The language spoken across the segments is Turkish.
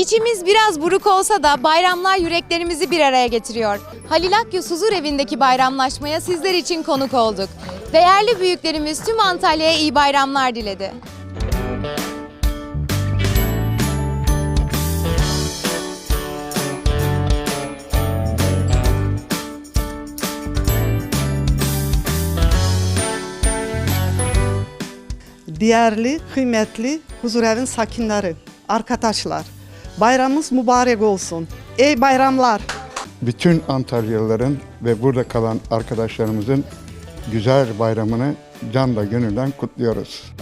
İçimiz biraz buruk olsa da bayramlar yüreklerimizi bir araya getiriyor. Halil Akyüz Huzur Evi'ndeki bayramlaşmaya sizler için konuk olduk. Değerli büyüklerimiz tüm Antalya'ya iyi bayramlar diledi. Değerli, kıymetli huzurevin sakinleri, arkadaşlar, bayramımız mübarek olsun. Ey bayramlar! bütün Antalyalıların ve burada kalan arkadaşlarımızın güzel bayramını canla gönülden kutluyoruz.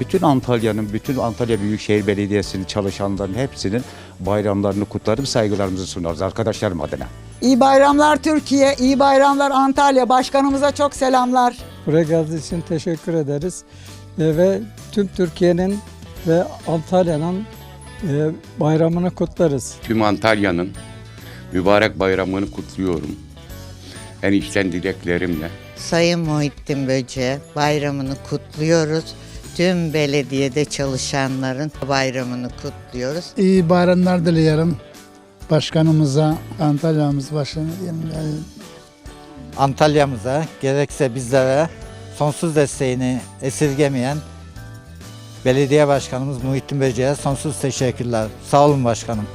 Bütün Antalya'nın, bütün Antalya Büyükşehir Belediyesi'nin çalışanların hepsinin bayramlarını kutlarım, saygılarımızı sunarız arkadaşlarım adına. İyi bayramlar Türkiye, iyi bayramlar Antalya. Başkanımıza çok selamlar. Buraya geldiğiniz için teşekkür ederiz. E, ve tüm Türkiye'nin ve Antalya'nın e, bayramını kutlarız. tüm Antalya'nın mübarek bayramını kutluyorum. En içten dileklerimle. Sayın Muhittin Böce bayramını kutluyoruz. Tüm belediyede çalışanların bayramını kutluyoruz. İyi bayramlar diliyorum başkanımıza, Antalya'mız başkanı. Antalya'mıza gerekse bizlere sonsuz desteğini esirgemeyen belediye başkanımız Muhittin Böce'ye sonsuz teşekkürler. Sağ olun başkanım.